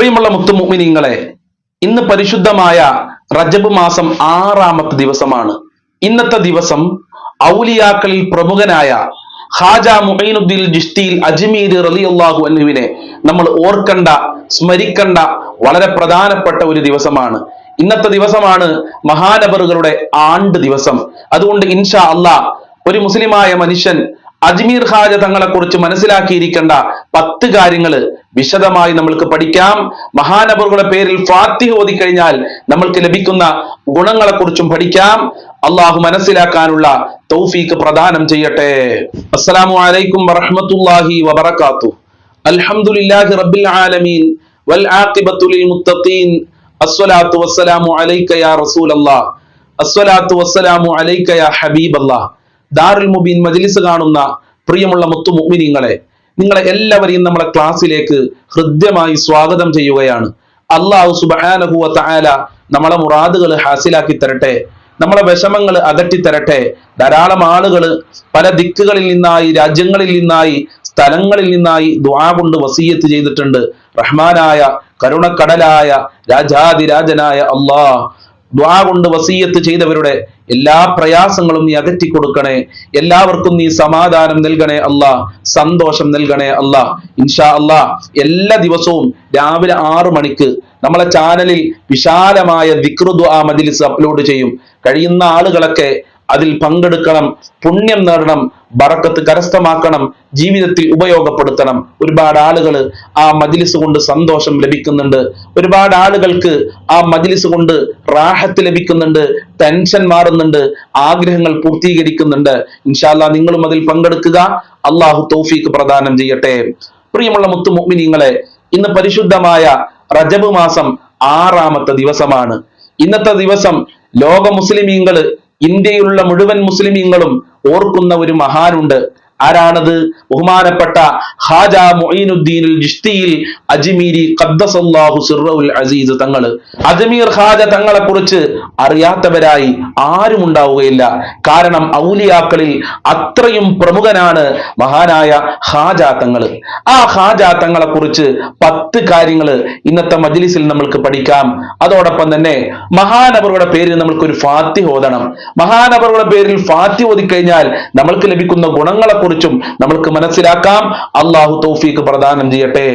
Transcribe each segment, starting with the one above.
പ്രിയമുള്ള മുത്തുമുമിനിങ്ങളെ ഇന്ന് പരിശുദ്ധമായ റജബ് മാസം ആറാമത്തെ ദിവസമാണ്. ഇന്നത്തെ ദിവസം ഔലിയാക്കളിൽ പ്രമുഖനായ ഹാജ മുഹൈനുദ്ദീൻ ജിഷ്തിയിൽ അജ്മീർ റളിയല്ലാഹു അൻഹുവിനെ നമ്മൾ ഓർക്കണ്ട സ്മരിക്കണ്ട വളരെ പ്രധാനപ്പെട്ട ഒരു ദിവസമാണ്. ഇന്നത്തെ ദിവസമാണ് മഹാനബറുകളുടെ ആണ്ട് ദിവസം. അതുകൊണ്ട് ഇൻഷാ അള്ളാ ഒരു മുസ്ലിമായ മനുഷ്യൻ അജ്മീർ ഹാജ തങ്ങളെ കുറിച്ച് മനസ്സിലാക്കിയിരിക്കേണ്ട പത്ത് കാര്യങ്ങൾ വിശദമായി നമ്മൾക്ക് പഠിക്കാം. മഹാനബറുകളുടെ പേരിൽ ഫാത്തിഹ ഓതിക്കഴിഞ്ഞാൽ നമ്മൾക്ക് ലഭിക്കുന്ന ഗുണങ്ങളെ കുറിച്ചും പഠിക്കാം. അള്ളാഹു മനസ്സിലാക്കാനുള്ള തൗഫീക്ക് പ്രദാനം ചെയ്യട്ടെ. അസ്സലാമു അലൈക്കും വറഹ്മത്തുള്ളാഹി വബറകാത്തു അൽഹംദുലില്ലാഹി റബ്ബിൽ ആലമീൻ. വൽ ആഖിബത്തു മുത്തഖീൻ. അസ്സലാത്തു വസ്സലാമു അലൈക യാ റസൂലല്ലാഹ്. അസ്സലാത്തു വസ്സലാമു അലൈക യാ ഹബീബല്ലാഹ്. ദാറുൽ മുബീൻ മജ്ലിസ് കാണുന്ന പ്രിയമുള്ള മുത്തു മുഗ്മിനിങ്ങളെ നിങ്ങളെ എല്ലാവരെയും നമ്മളെ ക്ലാസ്സിലേക്ക് ഹൃദ്യമായി സ്വാഗതം ചെയ്യുകയാണ്. അള്ളാഹു സുബ്ഹാനഹു തായാല നമ്മളെ മുറാദുകൾ ഹാസിലാക്കി തരട്ടെ നമ്മളെ വിഷമങ്ങൾ അകറ്റി തരട്ടെ. ധാരാളം ആളുകൾ പല ദിക്കുകളിൽ നിന്നായി രാജ്യങ്ങളിൽ നിന്നായി സ്ഥലങ്ങളിൽ നിന്നായി ദ്വാ കൊണ്ട് വസീയത്ത് ചെയ്തിട്ടുണ്ട്. റഹ്മാനായ കരുണക്കടലായ രാജാതിരാജനായ അള്ളാഹ് ദ്വാ കൊണ്ട് വസീയത്ത് ചെയ്തവരുടെ എല്ലാ പ്രയാസങ്ങളും നീ അകറ്റി കൊടുക്കണേ. എല്ലാവർക്കും നീ സമാധാനം നൽകണേ അല്ലാ സന്തോഷം നൽകണേ അല്ലാ ഇൻഷാ അല്ലാ എല്ലാ ദിവസവും രാവിലെ ആറു മണിക്ക് നമ്മളെ ചാനലിൽ വിശാലമായ ദുആ മജ്ലിസ് അപ്ലോഡ് ചെയ്യും. കഴിയുന്ന ആളുകളൊക്കെ അതിൽ പങ്കെടുക്കണം പുണ്യം നേടണം ബറക്കത്ത് കരസ്ഥമാക്കണം ജീവിതത്തിൽ ഉപയോഗപ്പെടുത്തണം. ഒരുപാട് ആളുകൾ ആ മജിലിസ് കൊണ്ട് സന്തോഷം ലഭിക്കുന്നുണ്ട്. ഒരുപാട് ആളുകൾക്ക് ആ മജിലിസ് കൊണ്ട് റാഹത്ത് ലഭിക്കുന്നുണ്ട് ടെൻഷൻ മാറുന്നുണ്ട് ആഗ്രഹങ്ങൾ പൂർത്തീകരിക്കുന്നുണ്ട്. ഇൻഷാല്ല നിങ്ങളും അതിൽ പങ്കെടുക്കുക. അള്ളാഹു തോഫീക്ക് പ്രദാനം ചെയ്യട്ടെ. പ്രിയമുള്ള മുത്തു മുഗ്മിനിങ്ങളെ ഇന്ന് പരിശുദ്ധമായ റജബ് മാസം ആറാമത്തെ ദിവസമാണ്. ഇന്നത്തെ ദിവസം ലോക മുസ്ലിമീങ്ങൾ ഇന്ത്യയിലുള്ള മുഴുവൻ മുസ്ലിമീങ്ങളും ഓർക്കുന്ന ഒരു മഹാനുണ്ട്. ആരാണത്? ബഹുമാനപ്പെട്ട ഹാജ മൊയ്നുദ്ദീനുൽ ജിഷ്തിയിൽ അജ്മീരി ഖദ്ദസല്ലാഹു സിർറഉൽ അസീസ് തങ്ങൾ അജ്മീർ ഹാജ തങ്ങളെ കുറിച്ച് അറിയാത്തവരായി ആരും ഉണ്ടാവുകയില്ല. കാരണം ഔലിയാക്കളിൽ അത്രയും പ്രമുഖനാണ് മഹാനായ ഹാജ തങ്ങൾ ആ ഹാജ തങ്ങളെ കുറിച്ച് പത്ത് കാര്യങ്ങൾ ഇന്നത്തെ മജ്ലിസിൽ നമ്മൾക്ക് പഠിക്കാം. അതോടൊപ്പം തന്നെ മഹാനവറുടെ പേരിൽ നമ്മൾക്ക് ഒരു ഫാത്തി ഓതണം. മഹാനവറുടെ പേരിൽ ഫാത്തി ഓതിക്കഴിഞ്ഞാൽ നമ്മൾക്ക് ലഭിക്കുന്ന ഗുണങ്ങളെ കുറിച്ചും നമ്മൾക്ക് മനസ്സിലാക്കാം. അള്ളാഹു തൗഫീഖ് പ്രദാനം ചെയ്യട്ടെ.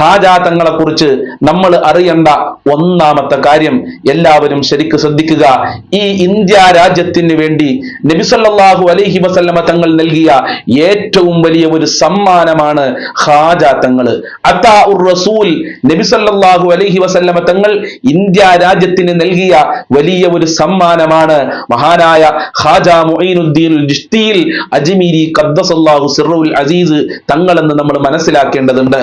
ഹാജാ തങ്ങളെ കുറിച്ച് നമ്മൾ അറിയേണ്ട ഒന്നാമത്തെ കാര്യം എല്ലാവരും ശരിക്ക് ശ്രദ്ധിക്കുക. ഈ ഇന്ത്യ രാജ്യത്തിന് വേണ്ടി നബിസല്ലാഹു അലൈഹി വസല്ലമ തങ്ങൾ നൽകിയ ഏറ്റവും വലിയ ഒരു സമ്മാനമാണ് ഹാജാ തങ്ങൾ അത്താ ഉർ റസൂൽ നബിസല്ലാഹു അലൈഹി വസല്ലമ തങ്ങൾ ഇന്ത്യ രാജ്യത്തിന് നൽകിയ വലിയ ഒരു സമ്മാനമാണ്. മഹാനായ ഹാജ മൊയ്നുദ്ദീൻ അജ്മീരി അജ്മീരി ഖദ്ദസല്ലാഹു സിറുൽ അസീസ് തങ്ങളെന്ന് നമ്മൾ മനസ്സിലാക്കേണ്ടതുണ്ട്.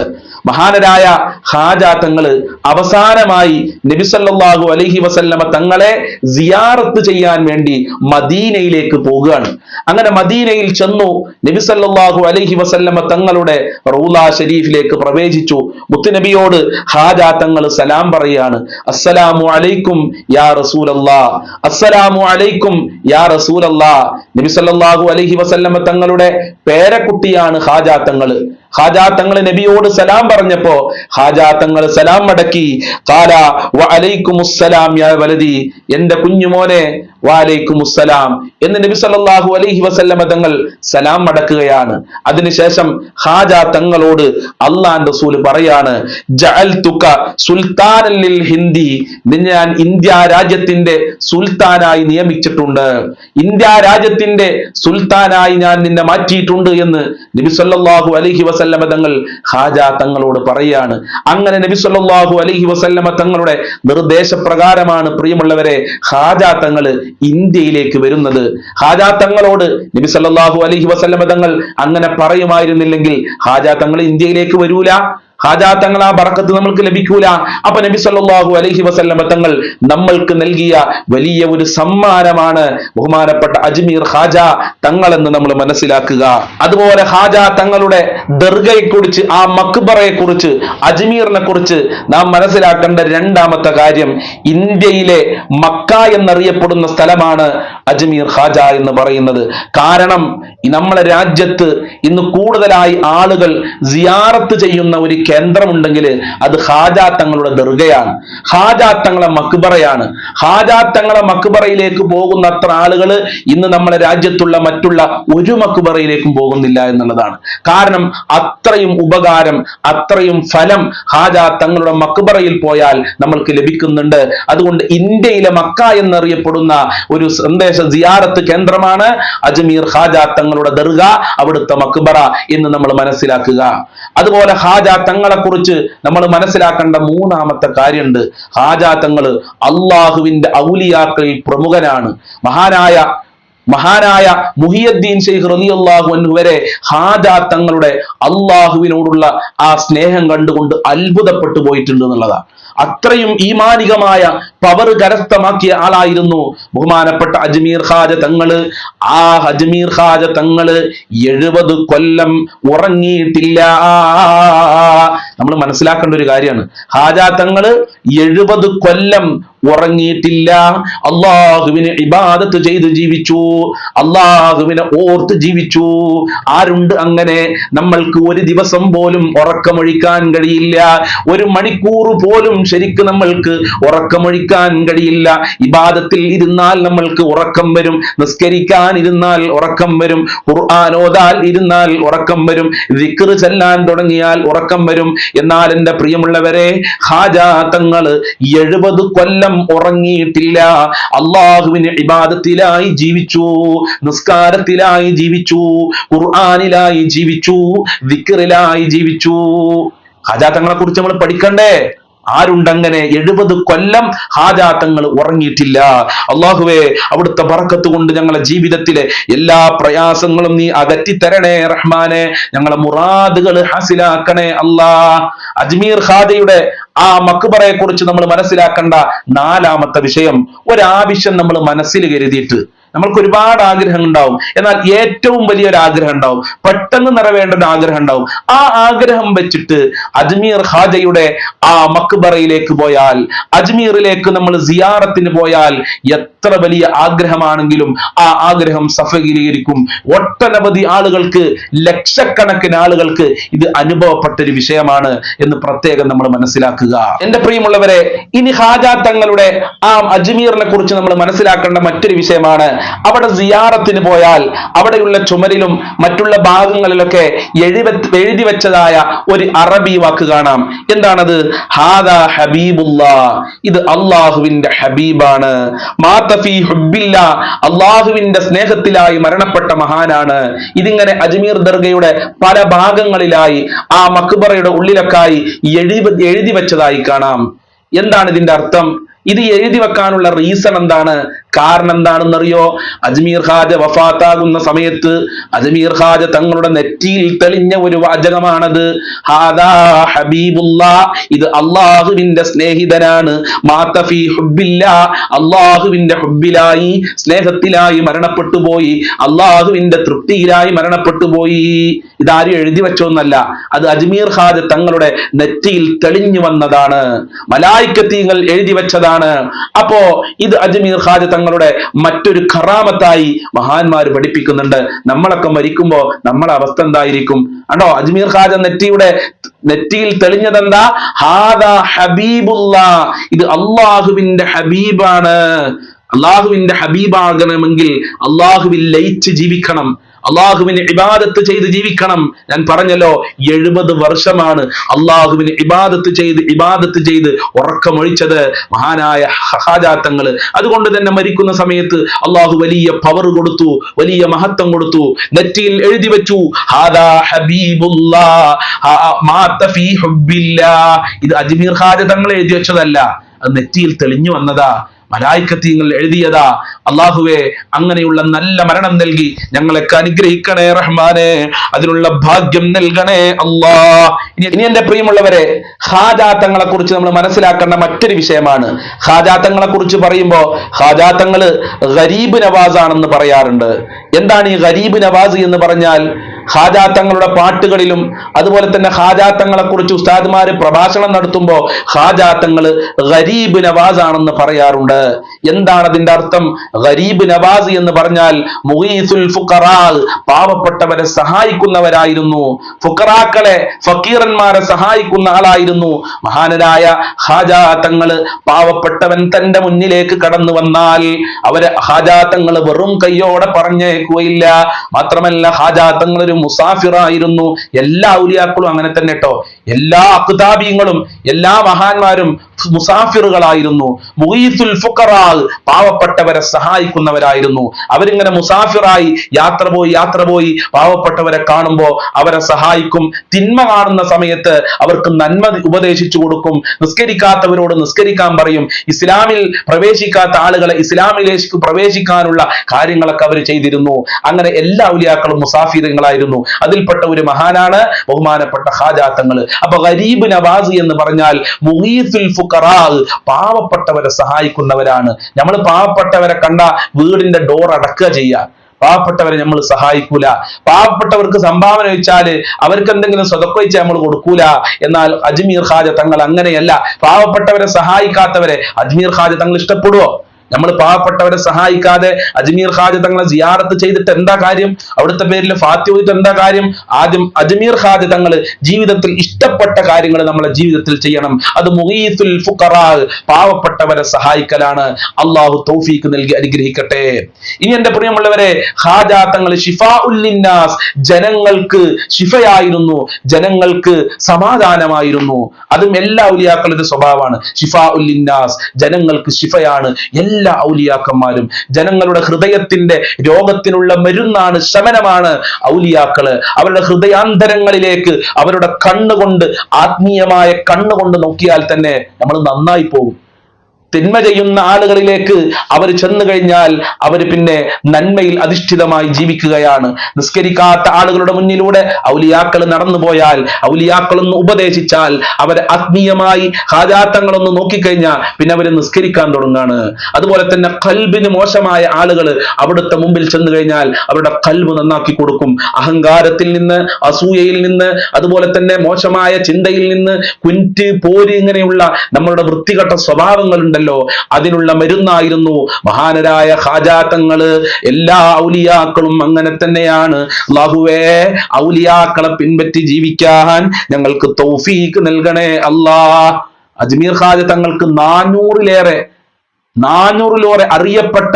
മഹാനരായ ഹാജ തങ്ങൾ അവസാനമായി നബിസല്ലാഹു അലഹി വസല്ലമ തങ്ങളെ സിയാറത്ത് ചെയ്യാൻ വേണ്ടി മദീനയിലേക്ക് പോവുകയാണ്. അങ്ങനെ മദീനയിൽ ചെന്നു നബിസല്ലാഹു അലഹി വസല്ലമ തങ്ങളുടെ റൗല ഷരീഫിലേക്ക് പ്രവേശിച്ചു. മുത്തുനബിയോട് ഹാജ തങ്ങൾ സലാം പറയുകയാണ്. അസ്സലാമു അലൈക്കും യാ റസൂലല്ലാ അസ്സലാമു അലൈക്കും യാ റസൂലല്ലാ. നബിസല്ലാഹു അലഹി വസല്ലമ തങ്ങളുടെ പേരക്കുട്ടിയാണ് ഹാജ തങ്ങൾ ഹാജാ തങ്ങൾ നബിയോട് സലാം പറഞ്ഞപ്പോ ഹാജാ തങ്ങൾ സലാം മടക്കി കാല വലൈക്കും എന്റെ കുഞ്ഞുമോനെ വാലൈക്കുമുസ്സലാം. എന്ന് നബി സല്ലാഹു അലൈഹി വസല്ലമ തങ്ങൾ സലാം മടക്കുകയാണ് അതിനുശേഷം ഹാജ തങ്ങളോട് അള്ളാൻ റസൂൽ പറയാണ് സുൽത്താനൻ ലിൽ ഹിന്ദി. നിന്നെ ഞാൻ ഇന്ത്യ രാജ്യത്തിന്റെ സുൽത്താനായി നിയമിച്ചിട്ടുണ്ട്. ഇന്ത്യ രാജ്യത്തിന്റെ സുൽത്താനായി ഞാൻ നിന്നെ മാറ്റിയിട്ടുണ്ട് എന്ന് നബി സല്ലാഹു അലൈഹി വസല്ലമ തങ്ങൾ ഹാജ തങ്ങളോട് പറയാണ്. അങ്ങനെ നബി സല്ലാഹു അലൈഹി വസല്ലമ തങ്ങളുടെ നിർദ്ദേശപ്രകാരമാണ് പ്രിയമുള്ളവരെ ഹാജ തങ്ങൾ ഇന്ത്യയിലേക്ക് വരുന്നത്. ഹാജാ തങ്ങളോട് നബി സല്ലല്ലാഹു അലൈഹി വസല്ലമ തങ്ങൾ അങ്ങനെ പറയുമായിരുന്നില്ലെങ്കിൽ ഹാജാ തങ്ങൾ ഇന്ത്യയിലേക്ക് വരൂല. ഹാജാ തങ്ങൾ ആ ബറക്കത്ത് നമ്മൾക്ക് ലഭിക്കൂല. അപ്പൊ നബി സല്ലല്ലാഹു അലൈഹി വസല്ലമ തങ്ങൾ നമ്മൾക്ക് നൽകിയ വലിയ ഒരു സമ്മാനമാണ് ബഹുമാനപ്പെട്ട അജ്മീർ ഹാജ തങ്ങൾ എന്ന് നമ്മൾ മനസ്സിലാക്കുക. അതുപോലെ ഹാജ തങ്ങളുടെ ദർഗയെ കുറിച്ച് ആ മക്ബറയെ കുറിച്ച് അജ്മീറിനെ കുറിച്ച് നാം മനസ്സിലാക്കേണ്ട രണ്ടാമത്തെ കാര്യം ഇന്ത്യയിലെ മക്ക എന്നറിയപ്പെടുന്ന സ്ഥലമാണ് അജ്മീർ ഹാജ എന്ന് പറയുന്നത്. കാരണം നമ്മളെ രാജ്യത്ത് ഇന്ന് കൂടുതലായി ആളുകൾ സിയാറത്ത് ചെയ്യുന്ന ഒരു കേന്ദ്രമുണ്ടെങ്കിൽ അത് ഹാജാത്തങ്ങളുടെ തങ്ങളുടെ ദർഗയാണ്. ഹാജാത്തങ്ങളെ തങ്ങളെ മക്ബറയാണ്. ഹാജാത്തങ്ങളെ തങ്ങളെ മക്ബറയിലേക്ക് പോകുന്ന അത്ര ആളുകൾ ഇന്ന് നമ്മളെ രാജ്യത്തുള്ള മറ്റുള്ള ഒരു മക്ബറയിലേക്കും പോകുന്നില്ല എന്നുള്ളതാണ്. കാരണം അത്രയും ഉപകാരം അത്രയും ഫലം ഹാജ തങ്ങളുടെ മക്ബറയിൽ പോയാൽ നമ്മൾക്ക് ലഭിക്കുന്നുണ്ട്. അതുകൊണ്ട് ഇന്ത്യയിലെ മക്ക എന്നറിയപ്പെടുന്ന ഒരു സന്ദേശ സിയാറത്ത് കേന്ദ്രമാണ് അജ്മീർ ഹാജ തങ്ങളുടെ ദർഗ അവിടുത്തെ മക്ബറ എന്ന് നമ്മൾ മനസ്സിലാക്കുക. അതുപോലെ ഹാജ തങ്ങളെ കുറിച്ച് നമ്മൾ മനസ്സിലാക്കേണ്ട മൂന്നാമത്തെ കാര്യമുണ്ട്. ഹാജ അള്ളാഹുവിന്റെ ഔലിയാക്കളിൽ പ്രമുഖനാണ് മഹാനായ മഹാനായ മുഹിയദ്ദീൻ ഷെയ്ഖ് റളിയല്ലാഹു അൻഹു വരെ ഹാജ തങ്ങളുടെ അള്ളാഹുവിനോടുള്ള ആ സ്നേഹം കണ്ടുകൊണ്ട് അത്ഭുതപ്പെട്ടു പോയിട്ടുണ്ട് എന്നുള്ളതാണ്. അത്രയും ഈമാനികമായ പവർ കരസ്ഥമാക്കിയ ആളായിരുന്നു ബഹുമാനപ്പെട്ട അജ്മീർ ഹാജ തങ്ങൾ. ആ അജ്മീർ ഹാജ തങ്ങൾ എഴുപത് കൊല്ലം ഉറങ്ങിയിട്ടില്ല. നമ്മൾ മനസ്സിലാക്കേണ്ട ഒരു കാര്യമാണ്. ഹാജ തങ്ങൾ എഴുപത് കൊല്ലം ഉറങ്ങിയിട്ടില്ല. അള്ളാഹുവിനെ ഇബാദത്ത് ചെയ്ത് ജീവിച്ചു. അള്ളാഹുവിനെ ഓർത്ത് ജീവിച്ചു. ആരുണ്ട് അങ്ങനെ? നമ്മൾക്ക് ഒരു ദിവസം പോലും ഉറക്കമൊഴിക്കാൻ കഴിയില്ല. ഒരു മണിക്കൂർ പോലും ശരിക്ക് നമ്മൾക്ക് ഉറക്കമൊഴിക്കാൻ കഴിയില്ല. ഇബാദത്തിൽ ഇരുന്നാൽ നമ്മൾക്ക് ഉറക്കം വരും. നിസ്കരിക്കാൻ ഇരുന്നാൽ ഉറക്കം വരും. ഖുർആൻ ഇരുന്നാൽ ഉറക്കം വരും. വിക്ർ ചെല്ലാൻ തുടങ്ങിയാൽ ഉറക്കം വരും. എന്നാൽ എന്റെ പ്രിയമുള്ളവരെ ഹാജാത്തങ്ങൾ എഴുപത് കൊല്ലം ഉറങ്ങിയിട്ടില്ല. അള്ളാഹുവിന് ഇബാദത്തിലായി ജീവിച്ചു നിസ്കാരത്തിലായി ജീവിച്ചു ഖുർആാനിലായി ജീവിച്ചു വിക്റിലായി ജീവിച്ചു. ഹാജാത്തങ്ങളെ കുറിച്ച് നമ്മൾ പഠിക്കണ്ടേ? ആരുണ്ടങ്ങനെ എഴുപത് കൊല്ലം ഹാജാത്തങ്ങൾ ഉറങ്ങിയിട്ടില്ല? അള്ളാഹുവേ അവിടുത്തെ പറക്കത്ത് കൊണ്ട് ഞങ്ങളെ ജീവിതത്തിലെ എല്ലാ പ്രയാസങ്ങളും നീ അകറ്റിത്തരണേ റഹ്മാനെ. ഞങ്ങളെ മുറാദുകൾ ഹാസിലാക്കണേ അല്ലാ അജ്മീർ ഖാദയുടെ ആ മക്ബറയെ കുറിച്ച് നമ്മൾ മനസ്സിലാക്കേണ്ട നാലാമത്തെ വിഷയം ഒരാവശ്യം നമ്മൾ മനസ്സിൽ കരുതിയിട്ട് നമ്മൾക്ക് ഒരുപാട് ആഗ്രഹം ഉണ്ടാവും എന്നാൽ ഏറ്റവും വലിയൊരു ആഗ്രഹം ഉണ്ടാവും പെട്ടെന്ന് നിറവേണ്ട ഒരു ആഗ്രഹം ഉണ്ടാവും ആ ആഗ്രഹം വെച്ചിട്ട് അജ്മീർ ഖാജയുടെ ആ മക്ബറയിലേക്ക് പോയാൽ അജ്മീറിലേക്ക് നമ്മൾ സിയാറത്തിന് പോയാൽ എത്ര വലിയ ആഗ്രഹമാണെങ്കിലും ആ ആഗ്രഹം സഫലീകരിക്കും. ഒട്ടനവധി ആളുകൾക്ക് ലക്ഷക്കണക്കിന് ആളുകൾക്ക് ഇത് അനുഭവപ്പെട്ട ഒരു വിഷയമാണ് എന്ന് പ്രത്യേകം നമ്മൾ മനസ്സിലാക്കുക. എന്റെ പ്രിയമുള്ളവരെ ഇനി ഹാജ തങ്ങളുടെ ആ അജ്മീറിനെ കുറിച്ച് നമ്മൾ മനസ്സിലാക്കേണ്ട മറ്റൊരു വിഷയമാണ് അവിടെ സിയാറത്തിന് പോയാൽ അവിടെയുള്ള ചുമരിലും മറ്റുള്ള ഭാഗങ്ങളിലൊക്കെ എഴുതി വെച്ചതായ ഒരു അറബി വാക്ക് കാണാം. എന്താണത്? ഹാദ ഹബീബുല്ല. ഇത് അള്ളാഹുവിന്റെ ഹബീബാണ്. മാതഫി ഹുബില്ല അള്ളാഹുവിന്റെ സ്നേഹത്തിലായി മരണപ്പെട്ട മഹാനാണ്. ഇതിങ്ങനെ അജ്മീർ ദർഗയുടെ പല ഭാഗങ്ങളിലായി ആ മക്ബറയുടെ ഉള്ളിലൊക്കായി എഴുതി എഴുതി വെച്ചതായി കാണാം. എന്താണ് ഇതിന്റെ അർത്ഥം? ഇത് എഴുതി വെക്കാനുള്ള റീസൺ എന്താണ്? കാരണം എന്താണെന്നറിയോ അജ്മീർ ഹാജ വഫാത്താകുന്ന സമയത്ത് അജ്മീർ ഹാജ തങ്ങളുടെ നെറ്റിയിൽ തെളിഞ്ഞ ഒരു വാചകമാണത്. ഹാദാ ഹബീബുല്ല ഇത് അള്ളാഹുവിന്റെ സ്നേഹിതനാണ്. മാതഫി ഹുബില്ല അള്ളാഹുവിന്റെ ഹുബിലായി സ്നേഹത്തിലായി മരണപ്പെട്ടു പോയി. അള്ളാഹുവിന്റെ തൃപ്തിയിലായി മരണപ്പെട്ടു പോയി. ഇതാരും എഴുതി വെച്ചോന്നല്ല. അത് അജ്മീർ ഹാജ തങ്ങളുടെ നെറ്റിയിൽ തെളിഞ്ഞു വന്നതാണ്. മലായിക്കത്തീങ്ങൾ എഴുതി വെച്ചതാണ്. അപ്പോ ഇത് അജ്മീർ ഖാജ തങ്ങളുടെ മറ്റൊരു കറാമത്തായി മഹാന്മാർ പഠിപ്പിക്കുന്നുണ്ട്. നമ്മളൊക്കെ മരിക്കുമ്പോ നമ്മുടെ അവസ്ഥ എന്തായിരിക്കും? ആണോ അജ്മീർ ഖാജ നെറ്റിയുടെ നെറ്റിയിൽ തെളിഞ്ഞതെന്താ? ഹാദ ഹബീബുള്ള ഇത് അള്ളാഹുവിന്റെ ഹബീബാണ്. അള്ളാഹുവിന്റെ ഹബീബാകണമെങ്കിൽ അള്ളാഹുവിൽ ലയിച്ച് ജീവിക്കണം. അള്ളാഹുവിന് ഇബാദത്ത് ചെയ്ത് ജീവിക്കണം. ഞാൻ പറഞ്ഞല്ലോ എഴുപത് വർഷമാണ് അള്ളാഹുവിന് ഇബാദത്ത് ചെയ്ത് ഇബാദത്ത് ചെയ്ത് ഉറക്കമൊഴിച്ചത് മഹാനായ ഹഹാജാത്തങ്ങൾ അതുകൊണ്ട് തന്നെ മരിക്കുന്ന സമയത്ത് അള്ളാഹു വലിയ പവർ കൊടുത്തു വലിയ മഹത്വം കൊടുത്തു. നെറ്റിയിൽ എഴുതി വെച്ചു ഇത് അജ്മീർ ഹാജ തങ്ങൾ എഴുതി വെച്ചതല്ല അത് നെറ്റിയിൽ തെളിഞ്ഞു വന്നതാ. മലായിക്കത്തീങ്ങൾ എഴുതിയതാ. അള്ളാഹുവെ അങ്ങനെയുള്ള നല്ല മരണം നൽകി ഞങ്ങളൊക്കെ അനുഗ്രഹിക്കണേ റഹ്മാനെ. അതിനുള്ള ഭാഗ്യം നൽകണേ അള്ളാ. ഇനി എന്റെ പ്രിയമുള്ളവരെ ഹാജാത്തങ്ങളെ കുറിച്ച് നമ്മൾ മനസ്സിലാക്കേണ്ട മറ്റൊരു വിഷയമാണ്. ഹാജാത്തങ്ങളെ കുറിച്ച് പറയുമ്പോ ഹാജാത്തങ്ങൾ ഗരീബ് നവാസ് ആണെന്ന് പറയാറുണ്ട്. എന്താണ് ഈ ഗരീബ് നവാസ് എന്ന് പറഞ്ഞാൽ ഹാജാ തങ്ങളുടെ പാട്ടുകളിലും അതുപോലെ തന്നെ ഹാജാ തങ്ങളെ കുറിച്ച് ഉസ്താദ്മാര് പ്രഭാഷണം നടത്തുമ്പോൾ ഹാജാ തങ്ങൾ ഗരീബ് നവാസ് ആണെന്ന് പറയാറുണ്ട്. എന്താണ് അതിന്റെ അർത്ഥം? ഗരീബ് നവാസ് എന്ന് പറഞ്ഞാൽ മുഹീസുൽ ഫുക്കറാൽ പാവപ്പെട്ടവരെ സഹായിക്കുന്നവരായിരുന്നു. ഫുക്കറാക്കളെ ഫക്കീറന്മാരെ സഹായിക്കുന്ന ആളായിരുന്നു. മഹാനരായ ഹാജാ തങ്ങൾ പാവപ്പെട്ടവൻ തന്റെ മുന്നിലേക്ക് കടന്നു വന്നാൽ അവരെ ഹാജാ തങ്ങൾ വെറും കയ്യോടെ പറഞ്ഞേക്കുകയില്ല. മാത്രമല്ല ഹാജാ തങ്ങൾ ഒരു മുസാഫിറായിരുന്നു. എല്ലാ ഔലിയാക്കളും അങ്ങനെ തന്നെ കേട്ടോ എല്ലാ അക്താബീങ്ങളും എല്ലാ മഹാന്മാരും മുസാഫിറുകളായിരുന്നു. മുഹീസുൽ ഫുഖറാ പാവപ്പെട്ടവരെ സഹായിക്കുന്നവരായിരുന്നു. അവരിങ്ങനെ മുസാഫിറായി യാത്ര പോയി യാത്ര പോയി പാവപ്പെട്ടവരെ കാണുമ്പോൾ അവരെ സഹായിക്കും. തിന്മ കാണുന്ന സമയത്ത് അവർക്ക് നന്മ ഉപദേശിച്ചു കൊടുക്കും. നിസ്കരിക്കാത്തവരോട് നിസ്കരിക്കാൻ പറയും. ഇസ്ലാമിൽ പ്രവേശിക്കാത്ത ആളുകളെ ഇസ്ലാമിലേക്ക് പ്രവേശിക്കാനുള്ള കാര്യങ്ങളൊക്കെ അവർ ചെയ്തിരുന്നു. അങ്ങനെ എല്ലാ ഉലിയാക്കളും മുസാഫിറുകളായിരുന്നു. അതിൽപ്പെട്ട ഒരു മഹാനാണ് ബഹുമാനപ്പെട്ട ഹാജാത്തങ്ങൾ അപ്പൊ ഗരീബ് നവാസ് എന്ന് പറഞ്ഞാൽ പാവപ്പെട്ടവരെ സഹായിക്കുന്നവരാണ്. നമ്മൾ പാവപ്പെട്ടവരെ കണ്ട വീടിന്റെ ഡോർ അടക്കുക ചെയ്യുക പാവപ്പെട്ടവരെ നമ്മൾ സഹായിക്കൂല. പാവപ്പെട്ടവർക്ക് സംഭാവന വെച്ചാൽ അവർക്ക് എന്തെങ്കിലും സ്വതക്ക വെച്ചാൽ നമ്മൾ കൊടുക്കൂല. എന്നാൽ അജ്മീർ ഖാജ തങ്ങൾ അങ്ങനെയല്ല. പാവപ്പെട്ടവരെ സഹായിക്കാത്തവരെ അജ്മീർ ഖാജ തങ്ങൾ ഇഷ്ടപ്പെടുവോ? നമ്മൾ പാവപ്പെട്ടവരെ സഹായിക്കാതെ അജ്മീർ ഹാജ് തങ്ങളെ സിയാറത്ത് ചെയ്തിട്ട് എന്താ കാര്യം? അവിടുത്തെ പേരിൽ ഫാത്തി ഓതിട്ട് എന്താ കാര്യം? ആദ്യം അജ്മീർ ഹാജ് തങ്ങൾ ജീവിതത്തിൽ ഇഷ്ടപ്പെട്ട കാര്യങ്ങൾ നമ്മളെ ജീവിതത്തിൽ ചെയ്യണം. അത് മുഹീത്തുൽ ഫുഖറാ പാവപ്പെട്ടവരെ സഹായിക്കലാണ്. അള്ളാഹു തൗഫീക്ക് നൽകി അനുഗ്രഹിക്കട്ടെ. ഇനി എന്റെ പ്രിയമുള്ളവരെ ഹാജാ തങ്ങൾ ഷിഫാ ഉല്ലിന്നാസ് ജനങ്ങൾക്ക് ശിഫയായിരുന്നു. ജനങ്ങൾക്ക് സമാധാനമായിരുന്നു. അതും എല്ലാ ഉലിയാക്കളുടെ സ്വഭാവമാണ്. ഷിഫാ ഉല്ലിന്നാസ് ജനങ്ങൾക്ക് ശിഫയാണ്. എല്ലാ ഔലിയാക്കന്മാരും ജനങ്ങളുടെ ഹൃദയത്തിന്റെ രോഗത്തിനുള്ള മരുന്നാണ് ശമനമാണ് ഔലിയാക്കൾ. അവരുടെ ഹൃദയാന്തരങ്ങളിലേക്ക് അവരുടെ കണ്ണുകൊണ്ട് ആത്മീയമായ കണ്ണുകൊണ്ട് നോക്കിയാൽ തന്നെ നമ്മൾ നന്നായി പോകും. തിന്മ ചെയ്യുന്ന ആളുകളിലേക്ക് അവർ ചെന്നു കഴിഞ്ഞാൽ അവർ പിന്നെ നന്മയിൽ അധിഷ്ഠിതമായി ജീവിക്കുകയാണ്. നിസ്കരിക്കാത്ത ആളുകളുടെ മുന്നിലൂടെ ഔലിയാക്കൾ നടന്നു പോയാൽ ഔലിയാക്കളൊന്ന് ഉപദേശിച്ചാൽ അവർ ആത്മീയമായി ഹാജാത്തങ്ങളൊന്ന് നോക്കിക്കഴിഞ്ഞാൽ പിന്നെ അവർ നിസ്കരിക്കാൻ തുടങ്ങാണ്. അതുപോലെ തന്നെ കൽബിന് മോശമായ ആളുകൾ അവിടുത്തെ മുമ്പിൽ ചെന്നു കഴിഞ്ഞാൽ അവരുടെ കൽബ് നന്നാക്കി കൊടുക്കും. അഹങ്കാരത്തിൽ നിന്ന് അസൂയയിൽ നിന്ന് അതുപോലെ തന്നെ മോശമായ ചിന്തയിൽ നിന്ന് കുന്റ് പോര് ഇങ്ങനെയുള്ള നമ്മളുടെ വൃത്തികെട്ട സ്വഭാവങ്ങളുണ്ടല്ലോ അതിനുള്ള മരുന്നായിരുന്നു. മഹാനരായ ഹാജാത്തങ്ങൾ എല്ലാ ഔലിയാക്കളും അങ്ങനെ തന്നെയാണ്. അള്ളാഹുവേ ഔലിയാക്കളെ പിൻപറ്റി ജീവിക്കാൻ ഞങ്ങൾക്ക് തൗഫീക്ക് നൽകണേ അല്ലാ. അജ്മീർ ഹാജ തങ്ങൾക്ക് നാനൂറിലേറെ നാനൂറിലേറെ അറിയപ്പെട്ട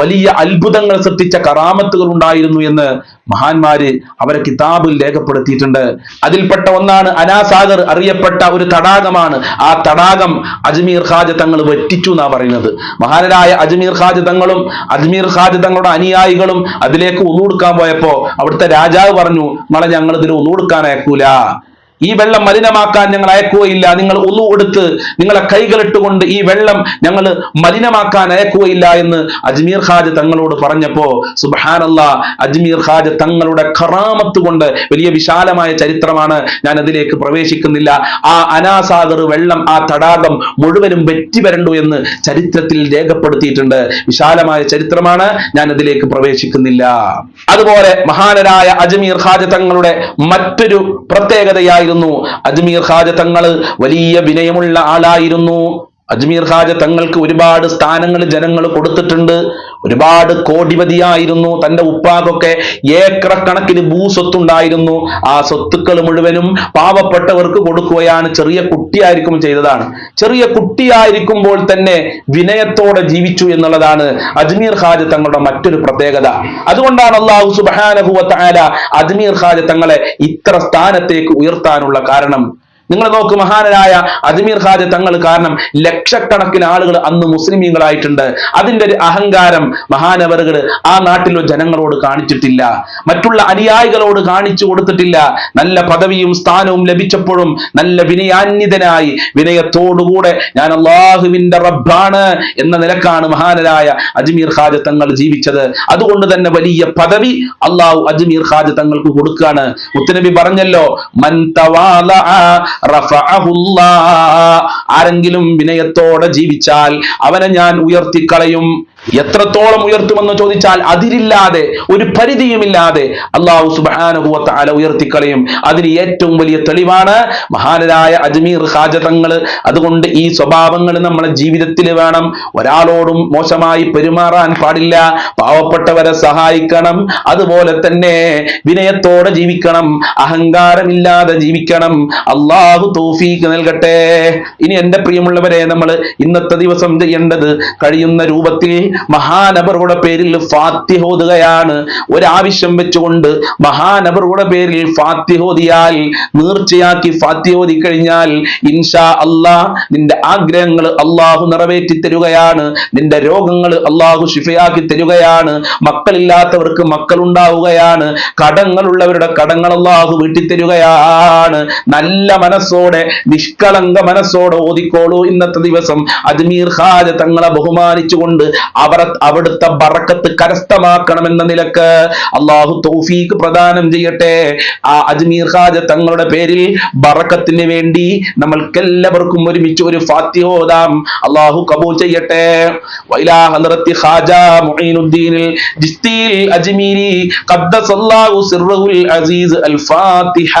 വലിയ അത്ഭുതങ്ങൾ സൃഷ്ടിച്ച കറാമത്തുകൾ ഉണ്ടായിരുന്നു എന്ന് മഹാന്മാര് അവരെ കിതാബിൽ രേഖപ്പെടുത്തിയിട്ടുണ്ട്. അതിൽപ്പെട്ട ഒന്നാണ് അനാസാഗർ അറിയപ്പെട്ട ഒരു തടാകമാണ്. ആ തടാകം അജ്മീർ ഖാജ തങ്ങൾ വെറ്റിച്ചു എന്നാ പറയുന്നത്. മഹാനരായ അജ്മീർ ഖാജ തങ്ങളും അജ്മീർ ഖാജ തങ്ങളുടെ അനുയായികളും അതിലേക്ക് ഒന്നുകൊടുക്കാൻ പോയപ്പോ അവിടുത്തെ രാജാവ് പറഞ്ഞു നാളെ ഞങ്ങൾ ഇതിന് ഒന്നുകൊടുക്കാൻ അയക്കൂല. ഈ വെള്ളം മലിനമാക്കാൻ ഞങ്ങൾ അയക്കുകയില്ല. നിങ്ങൾ ഉളു എടുത്ത് നിങ്ങളെ കൈകളിട്ടുകൊണ്ട് ഈ വെള്ളം ഞങ്ങൾ മലിനമാക്കാൻ അയക്കുകയില്ല എന്ന് അജ്മീർ ഹാജ് തങ്ങളോട് പറഞ്ഞപ്പോ സുബാനല്ല അജ്മീർ ഹാജ് തങ്ങളുടെ കറാമത്ത് കൊണ്ട് വലിയ വിശാലമായ ചരിത്രമാണ്. ഞാൻ അതിലേക്ക് പ്രവേശിക്കുന്നില്ല. ആ അനാസാഗർ വെള്ളം ആ തടാകം മുഴുവനും വെറ്റി വരണ്ടു എന്ന് ചരിത്രത്തിൽ രേഖപ്പെടുത്തിയിട്ടുണ്ട്. വിശാലമായ ചരിത്രമാണ്. ഞാൻ അതിലേക്ക് പ്രവേശിക്കുന്നില്ല. അതുപോലെ മഹാനരായ അജ്മീർ ഹാജ് തങ്ങളുടെ മറ്റൊരു പ്രത്യേകതയായിരുന്നു അജ്മീർ ഹാജ തങ്ങൾ വലിയ വിനയമുള്ള ആളായിരുന്നു. അജ്മീർ ഹാജ തങ്ങൾക്ക് ഒരുപാട് സ്ഥാനങ്ങൾ ജനങ്ങൾ കൊടുത്തിട്ടുണ്ട്. ഒരുപാട് കോടിപതിയായിരുന്നു. തന്റെ ഉപ്പാകൊക്കെ ഏക്കറ കണക്കിന് ഭൂസ്വത്തുണ്ടായിരുന്നു. ആ സ്വത്തുക്കൾ മുഴുവനും പാവപ്പെട്ടവർക്ക് കൊടുക്കുകയാണ് ചെറിയ കുട്ടിയായിരിക്കും ചെയ്തതാണ്. ചെറിയ കുട്ടിയായിരിക്കുമ്പോൾ തന്നെ വിനയത്തോടെ ജീവിച്ചു എന്നുള്ളതാണ് അജ്മീർ ഹാജ് തങ്ങളുടെ മറ്റൊരു പ്രത്യേകത. അതുകൊണ്ടാണ് അള്ളാഹു സുബാനഹുവ താല അജ്മീർ ഹാജ് തങ്ങളെ ഇത്ര സ്ഥാനത്തേക്ക് ഉയർത്താനുള്ള കാരണം. നിങ്ങൾ നോക്ക് മഹാനായ അജ്മീർ ഹാജ തങ്ങൾ കാരണം ലക്ഷക്കണക്കിന് ആളുകൾ അന്ന് മുസ്ലിമീങ്ങളായിട്ടുണ്ട്. അതിന്റെ ഒരു അഹങ്കാരം മഹാനവറുകൾ ആ നാട്ടിലെ ജനങ്ങളോട് കാണിച്ചിട്ടില്ല. മറ്റുള്ള അനുയായികളോട് കാണിച്ചു കൊടുത്തിട്ടില്ല. നല്ല പദവിയും സ്ഥാനവും ലഭിച്ചപ്പോഴും നല്ല വിനയാന്യതനായി വിനയത്തോടുകൂടെ ഞാൻ അള്ളാഹുവിന്റെ റബ്ബാണ് എന്ന നിലക്കാണ് മഹാനരായ അജ്മീർ ഖാജ തങ്ങൾ ജീവിച്ചത്. അതുകൊണ്ട് തന്നെ വലിയ പദവി അള്ളാഹു അജ്മീർ ഖാജ തങ്ങൾക്ക് കൊടുക്കുകയാണ്. മുത്തനബി പറഞ്ഞല്ലോ മൻ. ആരെങ്കിലും വിനയത്തോടെ ജീവിച്ചാൽ അവനെ ഞാൻ ഉയർത്തിക്കളയും. എത്രത്തോളം ഉയർത്തുമെന്ന് ചോദിച്ചാൽ അതിരില്ലാതെ ഒരു പരിധിയുമില്ലാതെ അള്ളാഹു സുബാനുഭവത്ത അല ഉയർത്തിക്കളയും. അതിന് ഏറ്റവും വലിയ തെളിവാണ് മഹാനരായ അജ്മീർ ഹാജതങ്ങൾ അതുകൊണ്ട് ഈ സ്വഭാവങ്ങൾ നമ്മളെ ജീവിതത്തിൽ വേണം. ഒരാളോടും മോശമായി പെരുമാറാൻ പാടില്ല. പാവപ്പെട്ടവരെ സഹായിക്കണം. അതുപോലെ തന്നെ വിനയത്തോടെ ജീവിക്കണം. അഹങ്കാരമില്ലാതെ ജീവിക്കണം. അള്ളാഹു തോഫീക്ക് നൽകട്ടെ. ഇനി എന്റെ പ്രിയമുള്ളവരെ നമ്മൾ ഇന്നത്തെ ദിവസം ചെയ്യേണ്ടത് കഴിയുന്ന രൂപത്തിൽ മഹാനബറുടെ പേരിൽ ഫാത്തിഹ ഓതുകയാണ്. ഒരാവശ്യം വെച്ചുകൊണ്ട് മഹാനബറുടെ പേരിൽ ഫാത്തിഹ ഓതിയാൽ നീർച്ചയാക്കി ഫാത്തിഹ ഓതി കഴിഞ്ഞാൽ ഇൻഷാ അല്ലാ നിന്റെ ആഗ്രഹങ്ങൾ അള്ളാഹു നിറവേറ്റി തരുകയാണ്. നിന്റെ രോഗങ്ങൾ അള്ളാഹു ശിഫയാക്കി തരുകയാണ്. മക്കളില്ലാത്തവർക്ക് മക്കൾ ഉണ്ടാവുകയാണ് കടങ്ങളുള്ളവരുടെ കടങ്ങൾ അള്ളാഹു വീട്ടി തരുകയാണ്. നല്ല മനസ്സോടെ നിഷ്കളങ്ക മനസ്സോടെ ഓതിക്കോളൂ ഇന്നത്തെ ദിവസം. അജ്മീർ ഖാജ തങ്ങളെ ബഹുമാനിച്ചുകൊണ്ട് അവർ അവിടുത്തെ ബറക്കത്ത് കരസ്ഥമാക്കണമെന്ന നിലയ്ക്ക് അള്ളാഹു തൗഫീഖ് പ്രദാനം ചെയ്യട്ടെ. ആ അജ്മീർ ഹാജ തങ്ങളുടെ പേരിൽ ബറക്കത്തിന് വേണ്ടി നമ്മൾക്കെല്ലാവർക്കും ഒരുമിച്ച് ഒരു ഫാത്തിഹ ഓതാം. അള്ളാഹു കബൂൽ ചെയ്യട്ടെ. ഖാജ മുഈനുദ്ദീനിൽ അജ്മീരി ഖദ്ദസല്ലാഹു അസീസ് അൽ ഫാത്തിഹ.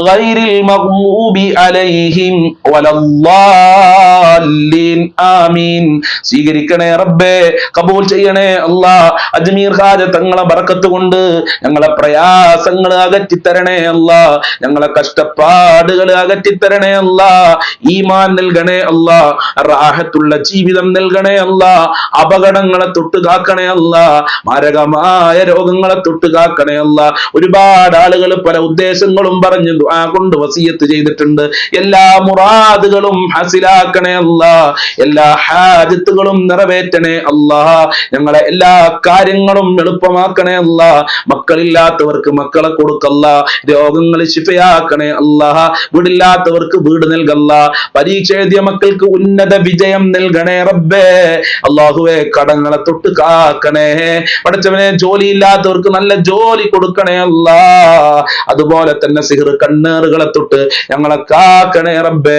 غير المغضوب عليهم ولا الضالين ആമീൻ സ്വീകരിക്കണേ റബ്ബേ കബൂൽ ചെയ്യണേ അല്ലാ അജ്മീർ ഖാജ തങ്ങളെ ബറക്കത്ത് കൊണ്ട് ഞങ്ങളെ പ്രയാസങ്ങൾ അകറ്റിത്തരണേ അല്ല ഞങ്ങളെ കഷ്ടപ്പാടുകൾ അകറ്റിത്തരണേ അല്ല ഈമാൻ നൽകണേ അല്ല റാഹത്തുള്ള ജീവിതം നൽകണേ അല്ല അപകടങ്ങളെ തൊട്ട് കാക്കണേ അല്ല മാരകമായ രോഗങ്ങളെ തൊട്ട് കാക്കണേ അല്ല ഒരുപാട് ആളുകൾ പല ഉദ്ദേശങ്ങളും പറഞ്ഞു ദുആ കൊണ്ട് വസീയത്ത് ചെയ്തിട്ടുണ്ട്. എല്ലാ മുറാദുകളും ഹസിലാക്കണേ അല്ലാ. എല്ലാ ഹാജത്തുകളും നിറവേറ്റണേ അല്ലാ. ഞങ്ങളെ എല്ലാ കാര്യങ്ങളും എളുപ്പമാക്കണേ അല്ല. മക്കളില്ലാത്തവർക്ക് മക്കളെ കൊടുക്കല്ല. രോഗങ്ങൾ ശിഫയാക്കണേ അല്ല. വീടില്ലാത്തവർക്ക് വീട് നൽകല്ല. പരീക്ഷ എഴുതിയ മക്കൾക്ക് ഉന്നത വിജയം നൽകണേ റബ്ബേ. അള്ളാഹുവെ കടങ്ങളെ തൊട്ട് കാക്കണേ. പഠിച്ചവനെ ജോലിയില്ലാത്തവർക്ക് നല്ല ജോലി കൊടുക്കണേ അല്ല. അതുപോലെ തന്നെ സിഹർ കണ്ണേറുകളെ തൊട്ട് ഞങ്ങളെ കാക്കണേ റബ്ബേ.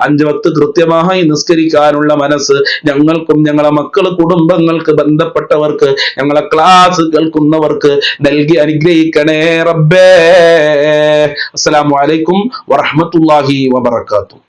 അഞ്ചു വക്ത് കൃത്യമായി നിസ്കരിക്കാനുള്ള മനസ്സ് ഞങ്ങൾക്കും ഞങ്ങളെ മക്കൾ കുടുംബങ്ങൾക്ക് ബന്ധപ്പെട്ടവർക്ക് ഞങ്ങളെ ക്ലാസ് കേൾക്കുന്നവർക്ക് നൽകി അനുഗ്രഹിക്കണേ റബ്ബേ. അസ്സലാമു അലൈക്കും വറഹ്മത്തുള്ളാഹി വബറകാതുഹു.